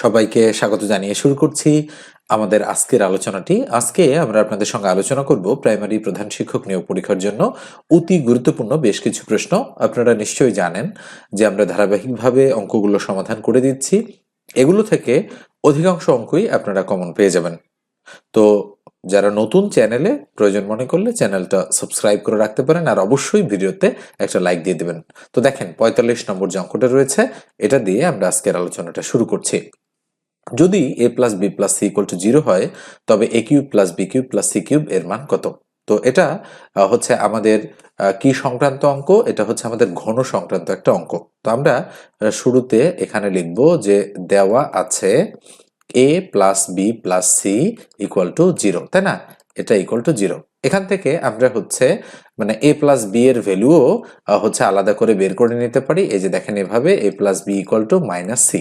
সবাইকে স্বাগত জানিয়ে শুরু করছি আমাদের আজকের আলোচনাটি। আজকে আমরা আপনাদের সঙ্গে আলোচনা করব প্রাইমারি প্রধান শিক্ষক নিয়োগ পরীক্ষার জন্য অতি গুরুত্বপূর্ণ বেশ কিছু প্রশ্ন। আপনারা নিশ্চয়ই জানেন যে আমরা ধারাবাহিকভাবে অঙ্কগুলো সমাধান করে দিচ্ছি। এগুলো থেকে অধিকাংশ অঙ্কই আপনারা কমন পেয়ে যাবেন। তো যারা নতুন চ্যানেলে প্রয়োজন মনে করলে চ্যানেলটা সাবস্ক্রাইব করে রাখতে পারেন আর অবশ্যই ভিডিওতে একটা লাইক দিয়ে দেবেন। তো দেখেন পঁয়তাল্লিশ নম্বর যে অঙ্কটা রয়েছে, এটা দিয়ে আমরা আজকের আলোচনাটা শুরু করছি। যদি A plus B plus C equal to zero হয়, তবে A cube plus B cube plus C cube এর মান কত? তো এটা হচ্ছে আমাদের কি সংক্রান্ত অঙ্ক? এটা হচ্ছে আমাদের ঘন সংক্রান্ত একটা অঙ্ক। তো আমরা শুরুতে এখানে লিখব যে দেওয়া আছে A plus B plus C equal to zero তাই না? এটা ইকুয়াল টু জিরো এখান থেকে আমরা হচ্ছে মানে এ প্লাস বি এর ভ্যালুও হচ্ছে আলাদা করে বের করে নিতে পারি। এই যে দেখেন এভাবে A plus B equal to minus C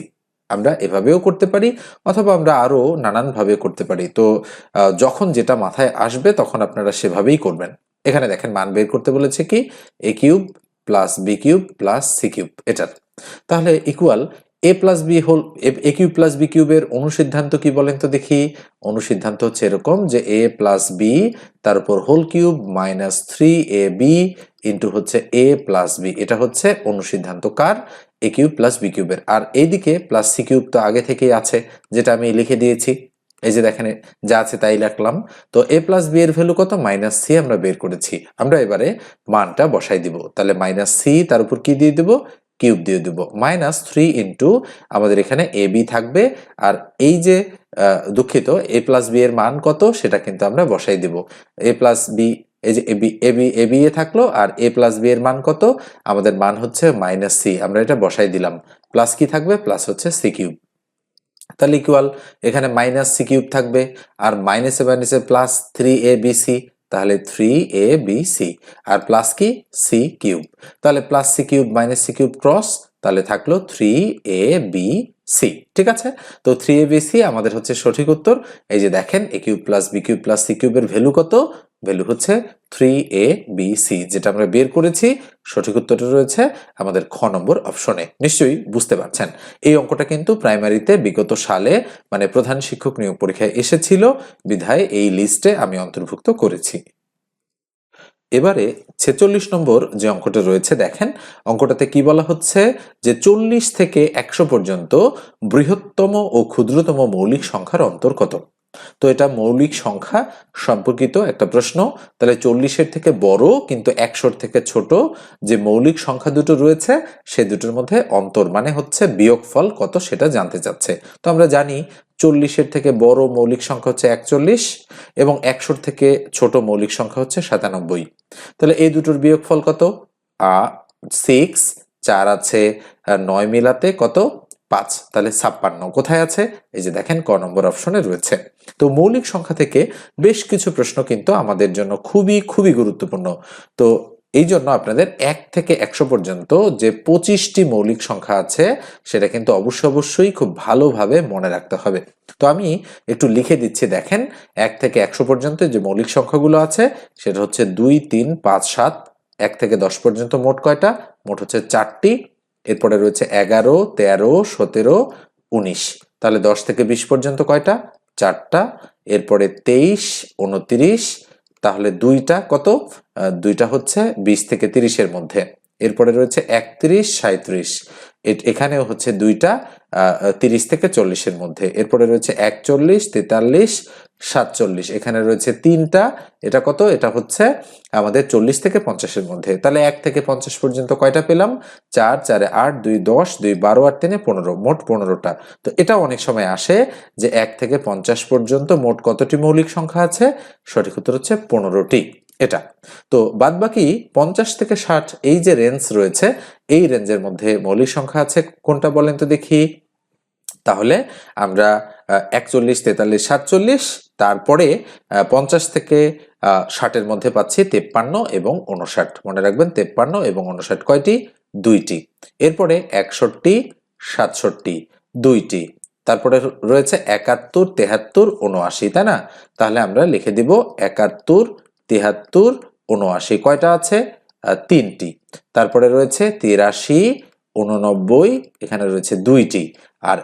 আমরা এভাবেও করতে পারি অথবা আমরা আরও নানানভাবে করতে পারি। তো যখন যেটা মাথায় আসবে তখন আপনারা সেভাবেই করবেন। এখানে দেখেন মান বের করতে বলেছে কি? A cube plus B cube plus C cube, এটার। তাহলে equal A plus B whole A cube plus B কিউবের অনুসিদ্ধান্ত কি বলেন তো দেখি? অনুসিদ্ধান্ত হচ্ছে এরকম যে এ প্লাস বি তার উপর whole cube minus three A B into হচ্ছে এ প্লাস বি এটা হচ্ছে অনুসিদ্ধান্ত কার? এ কিউব প্লাস বি কিউবের আর এইদিকে প্লাস সি কিউব তো আগে থেকেই আছে, যেটা আমি লিখে দিয়েছি। এই যে দেখেন, যা আছে তাই লিখলাম। তো এ প্লাস বি এর ভ্যালু কত? মাইনাস সি আমরা বের করেছি। আমরা এবারে মানটা বসাই দিব। তাহলে মাইনাস সি তার উপর কি দিয়ে দিব? কিউব দিয়ে দিব। মাইনাস থ্রি ইন্টু আমাদের এখানে এ বি থাকবে। আর এই যে দুঃখিত এ প্লাস বি এর মান কত? সেটা কিন্তু আমরা বসাই দিব। এ প্লাস বি এই যে এবি এবি এবি এ থাকল আর এ প্লাস বি এর মান কত? আমাদের মান হচ্ছে মাইনাস সি। আমরা এটা বসাই দিলাম। প্লাস কি থাকবে? প্লাস হচ্ছে সি কিউব। তাহলে ইকুয়াল এখানে মাইনাস সি কিউব থাকবে আর মাইনাসে মাইনাসে plus three A B C. তাহলে থ্রি এ বি সি। আর প্লাস কি? C cube. তাহলে plus C cube minus C cube cross, তাহলে থাকল থ্রি এ বি সি। ঠিক আছে? তো থ্রি এ বি সি আমাদের হচ্ছে সঠিক উত্তর। এই যে দেখেন, A cube plus B cube plus C কিউবের ভ্যালু কত? ভ্যালু হচ্ছে থ্রি এ বি সি যেটা আমরা বের করেছি। সঠিক উত্তরটা রয়েছে আমাদের খ নম্বর অপশনে। নিশ্চয়ই বুঝতে পারছেন। এই অঙ্কটা কিন্তু প্রাইমারিতে বিগত সালে মানে প্রধান শিক্ষক নিয়োগ পরীক্ষায় এসেছিল। বিধায় এই লিস্টে আমি অন্তর্ভুক্ত করেছি। এবারে ছেচল্লিশ নম্বর যে অঙ্কটা রয়েছে দেখেন। অঙ্কটাতে কি বলা হচ্ছে যে চল্লিশ থেকে একশো পর্যন্ত বৃহত্তম ও ক্ষুদ্রতম মৌলিক সংখ্যার অন্তর কত তো এটা মৌলিক সংখ্যা সম্পর্কিত একটা প্রশ্ন। তাহলে চল্লিশের থেকে বড় কিন্তু একশোর থেকে ছোট যে মৌলিক সংখ্যা দুটো রয়েছে, সে দুটোর মধ্যে অন্তর মানে হচ্ছে বিয়োগফল কত সেটা জানতে চাচ্ছে। তো আমরা জানি চল্লিশের থেকে বড় মৌলিক সংখ্যা হচ্ছে একচল্লিশ এবং একশোর থেকে ছোট মৌলিক সংখ্যা হচ্ছে সাতানব্বই। তাহলে এই দুটোর বিয়োগফল কত? সিক্স চার আছে নয় মিলাতে কত? পাঁচ, তাহলে ছাপ্পান্ন। কোথায় আছে? এই যে দেখেন, ক নম্বর অপশনে রয়েছে। তো মৌলিক সংখ্যা থেকে বেশ কিছু প্রশ্ন কিন্তু আমাদের জন্য খুবই খুবই গুরুত্বপূর্ণ। তো এই জন্য আপনাদের এক থেকে একশো পর্যন্ত যে পঁচিশটি মৌলিক সংখ্যা আছে, সেটা কিন্তু অবশ্যই অবশ্যই খুব ভালোভাবে মনে রাখতে হবে। তো আমি একটু লিখে দিচ্ছি, দেখেন, এক থেকে একশো পর্যন্ত যে মৌলিক সংখ্যাগুলো আছে, সেটা হচ্ছে দুই, তিন, পাঁচ, সাত, এক থেকে দশ পর্যন্ত মোট কয়টা? মোট হচ্ছে চারটি। এরপরে রয়েছে এগারো, তেরো, সতেরো, উনিশ। তাহলে দশ থেকে বিশ পর্যন্ত কয়টা? চারটা। এরপরে তেইশ, উনত্রিশ, তাহলে দুইটা কত? দুইটা হচ্ছে বিশ থেকে তিরিশের মধ্যে। এরপরে রয়েছে একত্রিশ সাঁত্রিশ এখানেও হচ্ছে দুইটা তিরিশ থেকে চল্লিশের মধ্যে। এরপরে রয়েছে একচল্লিশ, তেতাল্লিশ, সাতচল্লিশ। এখানে রয়েছে তিনটা, এটা কত? এটা হচ্ছে আমাদের চল্লিশ থেকে পঞ্চাশের মধ্যে। তাহলে এক থেকে পঞ্চাশ পর্যন্ত কয়টা পেলাম? চার, চারে আট, দুই, দশ, দুই, বারো, আট, তিনে পনেরো, মোট পনেরোটা। তো এটা অনেক সময় আসে যে এক থেকে পঞ্চাশ পর্যন্ত মোট কতটি মৌলিক সংখ্যা আছে? সঠিক উত্তর হচ্ছে পনেরোটি। এটা। তো বাদবাকি পঞ্চাশ থেকে ষাট এই যে রেঞ্জ রয়েছে, এই রেঞ্জের মধ্যে মৌলিক সংখ্যা আছে, কোনটা বলেন তো দেখি। তাহলে আমরা একচল্লিশ, তেতাল্লিশ, সাতচল্লিশ, তারপরে পঞ্চাশ থেকে ষাটের মধ্যে পাচ্ছি তেপ্পান্ন এবং উনষাট মনে রাখবেন তেপ্পান্ন এবং উনষাট কয়টি? দুইটি। এরপরে একষট্টি, সাতষট্টি, দুইটি। তারপরে রয়েছে একাত্তর, তেহাত্তর উনআশি তাই না? তাহলে আমরা লিখে দিব একাত্তর তিহাত্তর উনআশি কয়টা আছে? তিনটি। তারপরে রয়েছে তিরাশি উননব্বই এখানে রয়েছে দুইটি। আর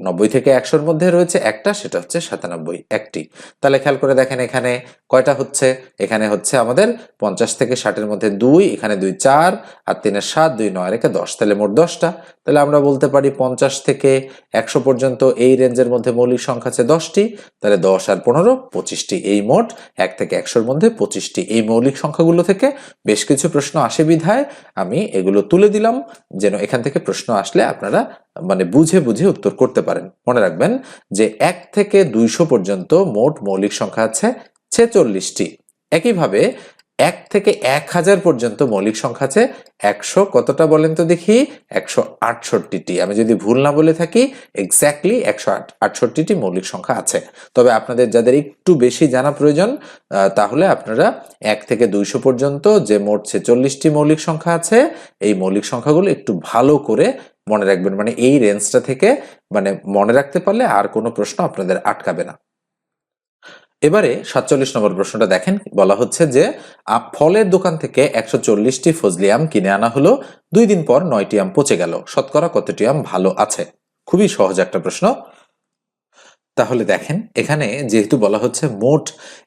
নব্বই থেকে একশোর মধ্যে রয়েছে একটা, সেটা হচ্ছে সাতানব্বই, একটি। তাহলে খেয়াল করে দেখেন এখানে কয়টা হচ্ছে? এখানে হচ্ছে আমাদের পঞ্চাশ থেকে ষাটের মধ্যে দুই, এখানে দুই চার, আর তিনের সাত, দুই নয় রেখে দশ। তাহলে মোট দশটা। তাহলে আমরা বলতে পারি পঞ্চাশ থেকে একশো পর্যন্ত এই রেঞ্জের মধ্যে মৌলিক সংখ্যা আছে দশটি। তাহলে দশ আর পনেরো, পঁচিশটি। এই মোট এক থেকে একশোর মধ্যে পঁচিশটি। এই মৌলিক সংখ্যাগুলো থেকে বেশ কিছু প্রশ্ন আসে বিধায় আমি এগুলো তুলে দিলাম, যেন এখান থেকে প্রশ্ন আসলে আপনারা মানে বুঝে বুঝে উত্তর করতে পারেন। মনে রাখবেন যে এক থেকে দুইশো পর্যন্ত মোট মৌলিক সংখ্যা আছে ছেচল্লিশটি। একইভাবে এক থেকে এক হাজার পর্যন্ত মৌলিক সংখ্যা আছে একশো কতটা বলেন তো দেখি? একশো আটষট্টিটি। আমি যদি ভুল না বলে থাকি এক্স্যাক্টলি একশো আট আটষট্টিটি মৌলিক সংখ্যা আছে। তবে আপনাদের যাদের একটু বেশি জানা প্রয়োজন তাহলে আপনারা এক থেকে দুইশো পর্যন্ত যে মোট ছেচল্লিশটি মৌলিক সংখ্যা আছে, এই মৌলিক সংখ্যাগুলো একটু ভালো করে মনে রাখবেন মানে এই রেঞ্জটা থেকে মানে মনে রাখতে পারলে আর কোনো প্রশ্ন আপনাদের আটকাবে না। এবারে সাতচল্লিশ নম্বর প্রশ্নটা দেখেন, বলা হচ্ছে যে ফলের দোকান থেকে একশো চল্লিশটি ফজলি আম কিনে আনা হলো, দুই দিন পর নয়টি আম পচে গেল। শতকরা কতটি আম ভালো আছে? খুবই সহজ একটা প্রশ্ন। তাহলে দেখেন, এখানে যেহেতু বলা হচ্ছে মোট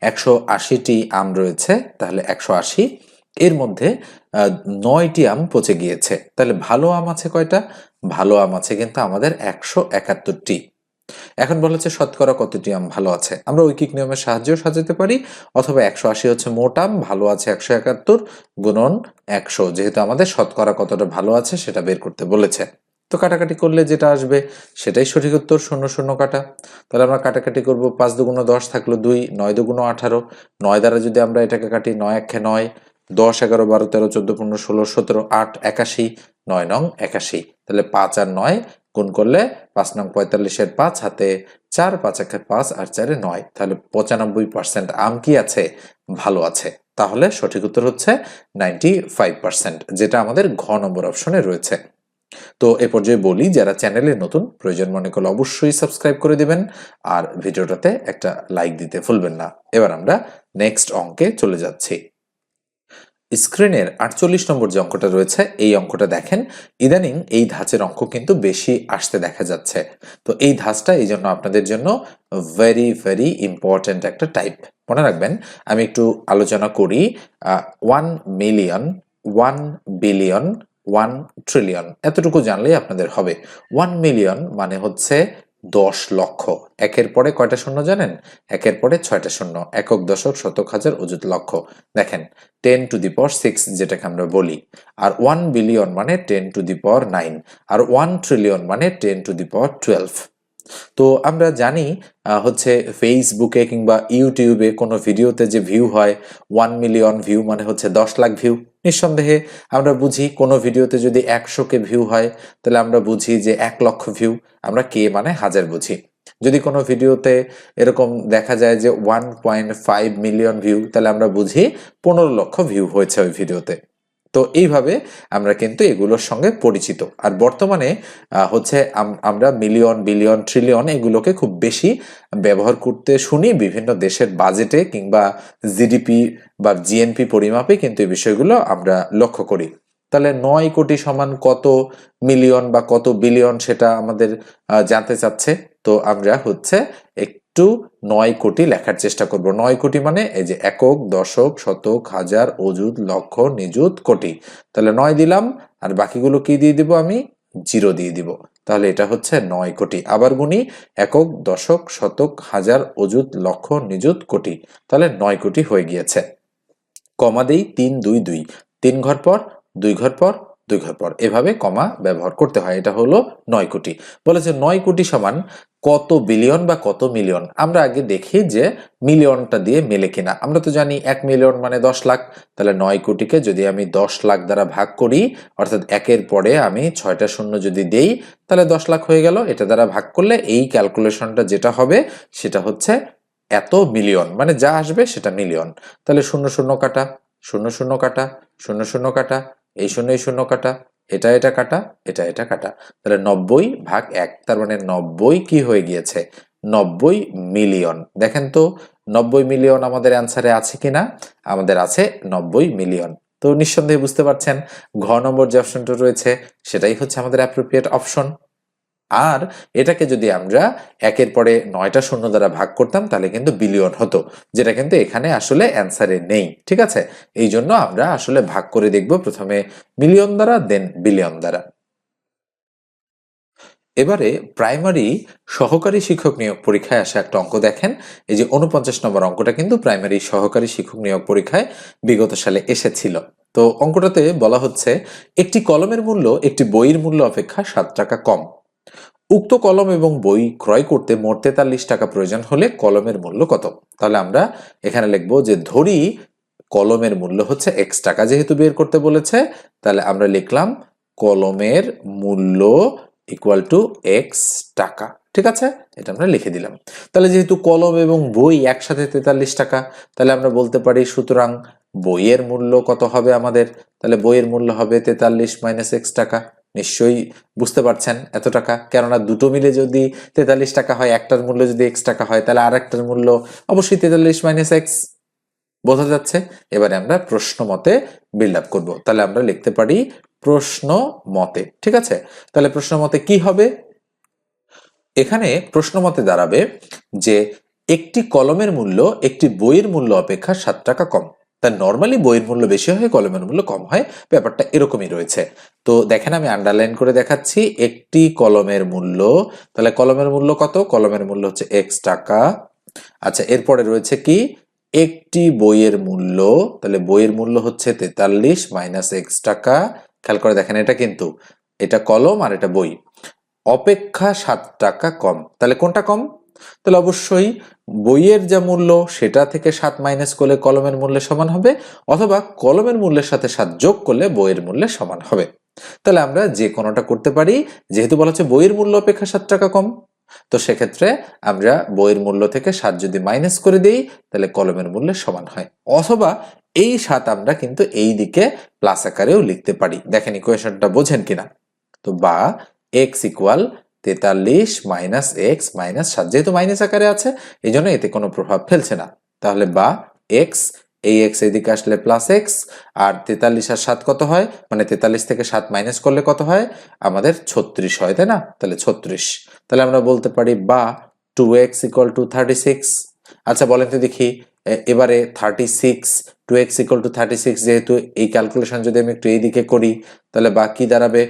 একশো আশিটি আম রয়েছে, তাহলে একশো আশি এর মধ্যে নয়টি আম পচে গিয়েছে। তাহলে ভালো আম আছে কয়টা? ভালো আম আছে কিন্তু আমাদের একশো একাত্তরটি। এখন বলা হচ্ছে শতকরা কতটি আম ভালো আছে? আমরা ঐকিক নিয়মের সাহায্যেও সাজাতে পারি, অথবা একশো আশি হচ্ছে মোট আম, ভালো আছে একশো একাত্তর, গুণন একশো। যেহেতু আমাদের শতকরা কতটা ভালো আছে সেটা বের করতে বলেছে। তো কাটাকাটি করলে যেটা আসবে, সেটাই সঠিক উত্তর, শূন্য শূন্য কাটা। তাহলে আমরা কাটাকাটি করব পাঁচ দুগুণ দশ থাকল দুই, নয় দুগুণ আঠারো। নয় দ্বারা যদি আমরা এটাকে কাটি নয় একে নয় দশ, এগারো, বারো, তেরো, চোদ্দ, পনেরো, ষোলো, সতেরো, আট, একাশি, নয় নং একাশি। তাহলে পাঁচ আর নয় গুণ করলে পাঁচ নং পঁয়তাল্লিশের পাঁচ, হাতে চার, পাঁচ একে পাঁচ, আর চারে নয়। তাহলে পঁচানব্বই পার্সেন্ট আম কি আছে? ভালো আছে। তাহলে সঠিক উত্তর হচ্ছে নাইনটি ফাইভ পার্সেন্ট, যেটা আমাদের ঘ নম্বর অপশনে রয়েছে। তো এ পর্যায়ে বলি, যারা চ্যানেলে নতুন, প্রয়োজন মনে করলে অবশ্যই সাবস্ক্রাইব করে দিবেন, আর ভিডিওটাতে একটা লাইক দিতে ভুলবেন না। এবার আমরা নেক্সট অঙ্কে চলে যাচ্ছি। স্ক্রিনের আটচল্লিশ নম্বর যে অঙ্কটা রয়েছে, এই অঙ্কটা দেখেন, ইদানিং এই ধাঁচের অঙ্ক কিন্তু বেশি আসতে দেখা যাচ্ছে। তো এই ধাঁচটা এই জন্য আপনাদের জন্য ভেরি ভেরি ইম্পর্ট্যান্ট একটা টাইপ মনে রাখবেন, আমি একটু আলোচনা করি one million one billion one trillion এতটুকু জানলেই আপনাদের হবে। ওয়ান মিলিয়ন মানে হচ্ছে দশ লক্ষ। একের পরে কয়টা শূন্য জানেন? একের পরে ছয়টা শূন্য। একক দশক শতক হাজার অযুত লক্ষ। দেখেন ten to the power six যেটাকে আমরা বলি। আর ওয়ান বিলিয়ন মানে ten to the power nine R one trillion মানে ten to the power twelve তো আমরা জানি হচ্ছে ফেসবুকে কিংবা ইউটিউবে কোনো ভিডিওতে যে ভিউ হয় ওয়ান মিলিয়ন ভিউ মানে হচ্ছে দশ লাখ ভিউ নিঃসন্দেহে আমরা বুঝি কোনো ভিডিওতে যদি একশো কে ভিউ হয়, তাহলে আমরা বুঝি যে এক লক্ষ ভিউ আমরা কে মানে হাজার বুঝি। যদি কোনো ভিডিওতে এরকম দেখা যায় যে one point five million view তাহলে আমরা বুঝি পনেরো লক্ষ ভিউ হয়েছে ওই ভিডিওতে। তো এইভাবে আমরা কিন্তু এগুলোর সঙ্গে পরিচিত। আর বর্তমানে হচ্ছে আমরা মিলিয়ন, বিলিয়ন, ট্রিলিয়ন এগুলোকে খুব বেশি ব্যবহার করতে শুনি বিভিন্ন দেশের বাজেটে কিংবা জিডিপি বা জিএনপি পরিমাপে কিন্তু এই বিষয়গুলো আমরা লক্ষ্য করি। তাহলে নয় কোটি সমান কত মিলিয়ন বা কত বিলিয়ন সেটা আমাদের জানতে চাচ্ছে। তো আমরা হচ্ছে একটু নয় কোটি লেখার চেষ্টা করব। নয় কোটি মানে এই যে একক, দশক, শতক, হাজার, অযুত, লক্ষ, নিযুত, কোটি। তাহলে নয় দিলাম, আর বাকিগুলো কি দিয়ে দিব আমি? জিরো দিয়ে দিব। তাহলে এটা হচ্ছে নয় কোটি। আবার গুনি, একক, দশক, শতক, হাজার, অযুত, লক্ষ, নিযুত, কোটি। তাহলে নয় কোটি হয়ে গিয়েছে। কমা দেই তিন, দুই দুই। তিন ঘর পর, দুই ঘর পর দুই ঘর পর। এভাবে কমা ব্যবহার করতে হয়। এটা হলো নয় কোটি। বলেছে নয় কোটি সমান কত বিলিয়ন বা কত মিলিয়ন? আমরা আগে দেখি যে মিলিয়নটা দিয়ে মেলে কিনা। আমরা তো জানি এক মিলিয়ন মানে দশ লাখ। তাহলে নয় কোটিকে যদি আমি দশ লাখ দ্বারা ভাগ করি, অর্থাৎ একের পরে আমি ছয়টা শূন্য যদি দেই, তাহলে দশ লাখ হয়ে গেল। এটা দ্বারা ভাগ করলে এই ক্যালকুলেশনটা যেটা হবে, সেটা হচ্ছে এত মিলিয়ন। মানে যা আসবে সেটা মিলিয়ন। তাহলে শূন্য শূন্য কাটা, শূন্য শূন্য কাটা, শূন্য শূন্য কাটা এই শূন্য এই শূন্য কাটা, এটা এটা কাটা, এটা এটা কাটা। তাহলে নব্বই ভাগ এক, তার মানে নব্বই কি হয়ে গিয়েছে? নব্বই মিলিয়ন। দেখেন তো, নব্বই মিলিয়ন আমাদের অ্যান্সারে আছে কিনা? আমাদের আছে নব্বই মিলিয়ন। তো নিঃসন্দেহে বুঝতে পারছেন, ঘ নম্বর যে অপশনটা রয়েছে, সেটাই হচ্ছে আমাদের অ্যাপ্রোপ্রিয়েট অপশন আর এটাকে যদি আমরা একের পরে নয়টা শূন্য দ্বারা ভাগ করতাম, তাহলে কিন্তু বিলিয়ন হতো, যেটা কিন্তু এখানে আসলে অ্যান্সারে নেই, ঠিক আছে? এই জন্য আমরা আসলে ভাগ করে দেখব, প্রথমে মিলিয়ন দ্বারা দেন বিলিয়ন দ্বারা। এবারে প্রাইমারি সহকারী শিক্ষক নিয়োগ পরীক্ষায় আসা একটা অঙ্ক দেখেন, এই যে উনপঞ্চাশ নম্বর অঙ্কটা কিন্তু প্রাইমারি সহকারী শিক্ষক নিয়োগ পরীক্ষায় বিগত সালে এসেছিল। তো অঙ্কটাতে বলা হচ্ছে, একটি কলমের মূল্য একটি বইয়ের মূল্য অপেক্ষা সাত টাকা কম। উক্ত কলম এবং বই ক্রয় করতে মোট তেতাল্লিশ টাকা প্রয়োজন হলে কলমের মূল্য কত? তাহলে আমরা এখানে লিখব যে ধরি কলমের মূল্য হচ্ছে এক্স টাকা যেহেতু বের করতে বলেছে, তাহলে আমরা লিখলাম কলমের মূল্য ইকুয়াল টু এক্স টাকা। ঠিক আছে? এটা আমরা লিখে দিলাম। তাহলে যেহেতু কলম এবং বই একসাথে তেতাল্লিশ টাকা, তাহলে আমরা বলতে পারি সুতরাং বইয়ের মূল্য কত হবে আমাদের? তাহলে বইয়ের মূল্য হবে তেতাল্লিশ মাইনাস এক্স টাকা। নিশ্চয়ই বুঝতে পারছেন এত টাকা। কেননা দুটো মিলে যদি তেতাল্লিশ টাকা হয়, একটার মূল্য যদি এক্স টাকা হয়, তাহলে আর একটার মূল্য অবশ্যই তেতাল্লিশ মাইনাস এক্স বোঝা যাচ্ছে। এবারে আমরা প্রশ্ন মতে বিল্ড আপ করব। তাহলে আমরা লিখতে পারি প্রশ্ন মতে, ঠিক আছে? তাহলে প্রশ্ন মতে কি হবে? এখানে প্রশ্ন মতে দাঁড়াবে যে একটি কলমের মূল্য একটি বইয়ের মূল্য অপেক্ষা সাত টাকা কম। তা নর্মালি বইয়ের মূল্য বেশি হয়, কলমের মূল্য কম হয়, ব্যাপারটা এরকমই রয়েছে। তো দেখেন আমি আন্ডারলাইন করে দেখাচ্ছি, একটি কলমের মূল্য, তাহলে কলমের মূল্য কত? কলমের মূল্য হচ্ছে এক্স টাকা। আচ্ছা এরপরে রয়েছে কি? একটি বইয়ের মূল্য, তাহলে বইয়ের মূল্য হচ্ছে তেতাল্লিশ মাইনাস এক্স টাকা। খেয়াল করে দেখেন এটা কিন্তু, এটা কলম আর এটা বই। অপেক্ষা সাত টাকা কম, তাহলে কোনটা কম? তাহলে অবশ্যই বইয়ের যা মূল্য, সেটা থেকে সাত মাইনাস করলে কলমের মূল্যের সমান হবে, অথবা কলমের মূল্যের সাথে সাত যোগ করলে বইয়ের মূল্যের সমান হবে। তাহলে আমরা যে কোনোটা করতে পারি, যেহেতু বলা হচ্ছে বইয়ের মূল্য অপেক্ষা সাত টাকা কম, তো সেক্ষেত্রে আমরা বইয়ের মূল্য থেকে সাত যদি মাইনাস করে দিই, তাহলে কলমের মূল্যের সমান হয়। অথবা এই সাত আমরা কিন্তু এই দিকে প্লাস আকারেও লিখতে পারি। দেখেন ইকুয়েশনটা বোঝেন কিনা। তো বা এক্স ইকুয়াল তেতাল্লিশ মাইনাস এক্স মাইনাস সাত, যেহেতু মাইনাস আকারে আছে এই জন্য এতে কোনো প্রভাব ফেলছে না। তাহলে বা এক্স এই এক্স এদিকে আসলে প্লাস এক্স আর তেতাল্লিশ আর সাত কত হয়? মানে তেতাল্লিশ থেকে সাত মাইনাস করলে কত হয়? আমাদের ছত্রিশ হয়, তাই না? তাহলে ছত্রিশ। তাহলে আমরা বলতে পারি বা two x equal to thirty six আচ্ছা বলেন তো দেখি এবারে thirty six two x equal to thirty six যেহেতু এই ক্যালকুলেশন যদি আমি একটু এইদিকে করি, তাহলে বা কি দাঁড়াবে?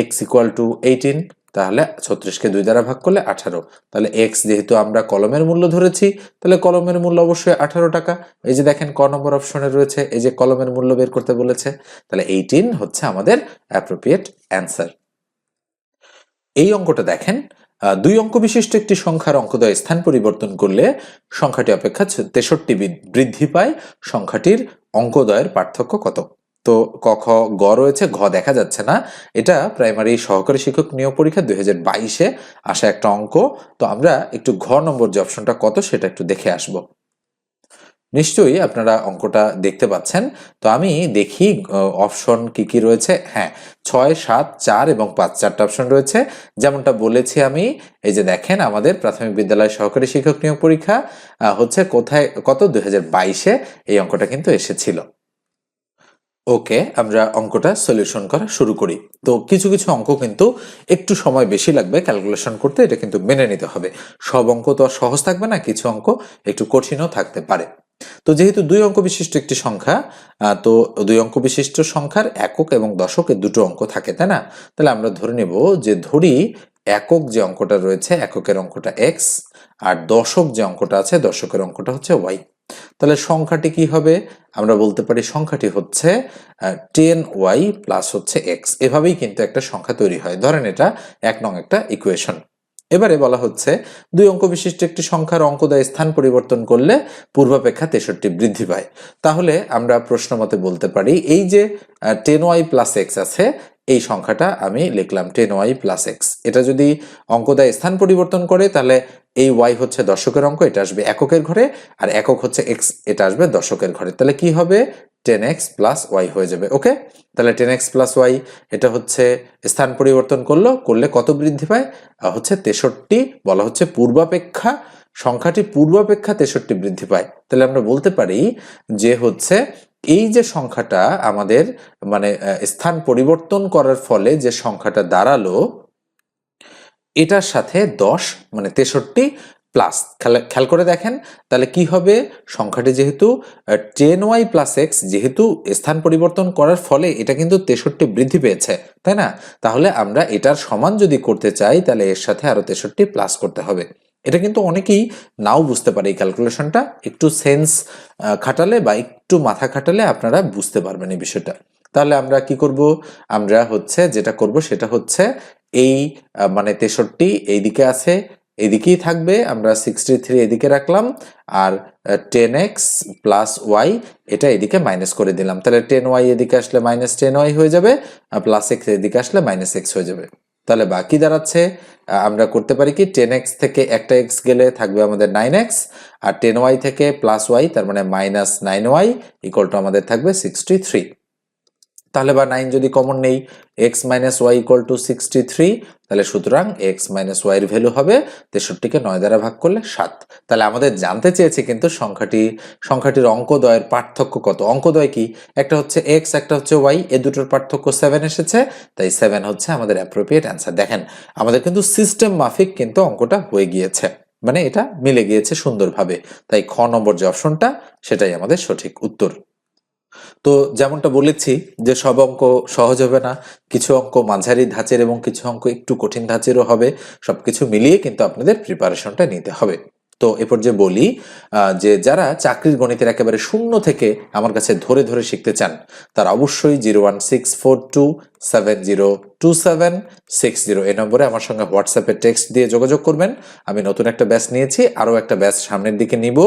এক্স ইকুয়াল টু এইটিন তাহলে ছত্রিশকে দুই দ্বারা ভাগ করলে আঠারো। তাহলে এক্স যেহেতু আমরা কলমের মূল্য ধরেছি, তাহলে কলমের মূল্য অবশ্যই আঠারো টাকা। এই যে দেখেন, ক নম্বর অপশনে রয়েছে, এই যে কলমের মূল্য বের করতে বলেছে, তাহলে এইটিন হচ্ছে আমাদের অ্যাপ্রোপ্রিয়েট অ্যান্সার এই অঙ্কটা দেখেন দুই অঙ্ক বিশিষ্ট একটি সংখ্যার অঙ্কদয় স্থান পরিবর্তন করলে সংখ্যাটি অপেক্ষা তেষট্টি বৃদ্ধি পায়। সংখ্যাটির অঙ্কদয়ের পার্থক্য কত? তো ক, খ, গ রয়েছে, ঘ দেখা যাচ্ছে না। এটা প্রাইমারি সহকারী শিক্ষক নিয়োগ পরীক্ষা দুই হাজার বাইশে আসা একটা অঙ্ক। তো আমরা একটু ঘ নম্বর যে অপশনটা কত সেটা একটু দেখে আসব। নিশ্চয়ই আপনারা অঙ্কটা দেখতে পাচ্ছেন। তো আমি দেখি অপশন কি কি রয়েছে? হ্যাঁ ছয়, সাত, চার এবং পাঁচ, চারটা অপশন রয়েছে। যেমনটা বলেছি আমি, এই যে দেখেন আমাদের প্রাথমিক বিদ্যালয় সহকারী শিক্ষক নিয়োগ পরীক্ষা হচ্ছে কোথায়, কত? দুই হাজার বাইশে এই অঙ্কটা কিন্তু এসেছিল। ওকে, আমরা অঙ্কটা সলিউশন করা শুরু করি। তো কিছু কিছু অঙ্ক কিন্তু একটু সময় বেশি লাগবে ক্যালকুলেশন করতে, এটা কিন্তু মেনে নিতে হবে। সব অঙ্ক তো আর সহজ থাকবে না, কিছু অঙ্ক একটু কঠিনও থাকতে পারে। তো যেহেতু দুই অঙ্ক বিশিষ্ট একটি সংখ্যা তো দুই অঙ্ক বিশিষ্ট সংখ্যার একক এবং দশকের দুটো অঙ্ক থাকে, তাই না? তাহলে আমরা ধরে নেব যে ধরি একক যে অঙ্কটা রয়েছে, এককের অঙ্কটা এক্স আর দশক যে অঙ্কটা আছে, দশকের অঙ্কটা হচ্ছে ওয়াই তাহলে সংখ্যাটি কি হবে? আমরা বলতে পারি সংখ্যাটি হচ্ছে টেন ওয়াই প্লাস হচ্ছে এক্স এভাবেই কিন্তু একটা সংখ্যা তৈরি হয়। ধরেন এটা এক নং একটা ইকুয়েশন এবারে বলা হচ্ছে, দুই অঙ্ক বিশিষ্ট একটি সংখ্যার অঙ্কদায় স্থান পরিবর্তন করলে পূর্বাপেক্ষা তেষট্টি বৃদ্ধি পায়। তাহলে আমরা প্রশ্ন মতে বলতে পারি, এই যে টেন ওয়াই প্লাস এক্স আছে এই সংখ্যাটা আমি লিখলাম টেন ওয়াই প্লাস এক্স। এটা যদি অঙ্ক দেয় স্থান পরিবর্তন করে, তাহলে এই ওয়াই হচ্ছে দশকের অঙ্ক, এটা আসবে এককের ঘরে, আর একক হচ্ছে এক্স, এটা আসবে দশকের ঘরে। তাহলে কি হবে? টেন এক্স প্লাস ওয়াই হয়ে যাবে, ওকে? তাহলে টেন এক্স প্লাস ওয়াই, এটা হচ্ছে স্থান পরিবর্তন করল, করলে কত বৃদ্ধি পায়? হচ্ছে তেষট্টি, বলা হচ্ছে পূর্বাপেক্ষা, সংখ্যাটি পূর্বাপেক্ষা তেষট্টি বৃদ্ধি পায়। তাহলে আমরা বলতে পারি যে হচ্ছে এই যে সংখ্যাটা আমাদের মানে স্থান পরিবর্তন করার ফলে যে সংখ্যাটা দাঁড়াল, এটার সাথে দশ মানে তেষট্টি প্লাস খেয়াল করে দেখেন, তাহলে কি হবে? সংখ্যাটি যেহেতু টেন ওয়াই প্লাস এক্স যেহেতু স্থান পরিবর্তন করার ফলে এটা কিন্তু তেষট্টি বৃদ্ধি পেয়েছে, তাই না? তাহলে আমরা এটার সমান যদি করতে চাই, তাহলে এর সাথে আরও তেষট্টি প্লাস করতে হবে। এটা কিন্তু অনেকেই নাও বুঝতে পারে এই ক্যালকুলেশনটা একটু সেন্স খাটালে বা একটু মাথা খাটালে আপনারা বুঝতে পারবেন এই বিষয়টা। তাহলে আমরা কি করব? আমরা হচ্ছে যেটা করব সেটা হচ্ছে এই মানে তেষট্টি এইদিকে আছে এদিকেই থাকবে। আমরা সিক্সটি থ্রি এদিকে রাখলাম আর টেন এক্স প্লাস ওয়াই এটা এদিকে মাইনাস করে দিলাম। তাহলে টেন ওয়াই এদিকে আসলে মাইনাস টেন ওয়াই হয়ে যাবে, আর প্লাস এক্স এদিকে আসলে মাইনাস এক্স হয়ে যাবে। তাহলে বাকি দাঁড়াচ্ছে আমরা করতে পারি কি টেন এক্স থেকে একটা এক্স গেলে থাকবে আমাদের নাইন এক্স আর টেন ওয়াই থেকে প্লাস ওয়াই তার মানে minus nine y equal to আমাদের থাকবে সিক্সটি থ্রি তাহলে বা নাইন যদি কমন নেই x minus y equal to sixty three তাহলে সুতরাং এক্স মাইনাস ওয়াই এর ভ্যালু হবে তেষট্টিকে নয় দ্বারা ভাগ করলে সাত। তাহলে আমাদের জানতে চেয়েছে কিন্তু সংখ্যাটি, সংখ্যাটির অঙ্কদয়ের পার্থক্য কত? অঙ্কদয় কি? একটা হচ্ছে এক্স একটা হচ্ছে ওয়াই এ দুটোর পার্থক্য সেভেন এসেছে, তাই সেভেন হচ্ছে আমাদের অ্যাপ্রোপ্রিয়েট অ্যান্সার দেখেন, আমাদের কিন্তু সিস্টেম মাফিক কিন্তু অঙ্কটা হয়ে গিয়েছে মানে এটা মিলে গিয়েছে সুন্দরভাবে, তাই খ নম্বর যে অপশনটা সেটাই আমাদের সঠিক উত্তর। তো যেমনটা বলেছি যে সব অঙ্ক সহজ হবে না, কিছু অঙ্ক মাঝারি ধাঁচের এবং কিছু অঙ্ক একটু কঠিন ধাঁচেরও হবে, সবকিছু মিলিয়ে কিন্তু আপনাদের প্রিপারেশনটা নিতে হবে। তো এরপর যে বলি যে যারা চাকরির গণিতের একেবারে শূন্য থেকে আমার কাছে ধরে ধরে শিখতে চান, তারা অবশ্যই zero one six four two seven zero two seven six zero এই নম্বরে আমার সঙ্গে হোয়াটসঅ্যাপে টেক্সট দিয়ে যোগাযোগ করবেন। আমি নতুন একটা ব্যাচ নিয়েছি, আরও একটা ব্যাচ সামনের দিকে নিব।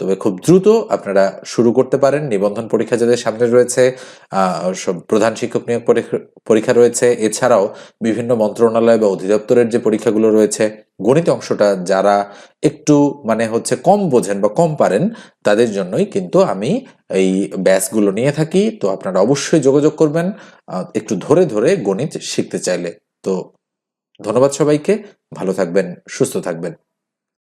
তবে খুব দ্রুত আপনারা শুরু করতে পারেন। নিবন্ধন পরীক্ষা যাদের সামনে রয়েছে প্রধান শিক্ষক নিয়োগ পরীক্ষা রয়েছে। এছাড়াও বিভিন্ন মন্ত্রণালয় বা অধিদপ্তরের যে পরীক্ষাগুলো রয়েছে, গণিত অংশটা যারা একটু মানে হচ্ছে কম বোঝেন বা কম পারেন, তাদের জন্যই কিন্তু আমি এই ব্যাসগুলো নিয়ে থাকি। তো আপনারা অবশ্যই যোগাযোগ করবেন একটু ধরে ধরে গণিত শিখতে চাইলে। তো ধন্যবাদ সবাইকে। ভালো থাকবেন, সুস্থ থাকবেন।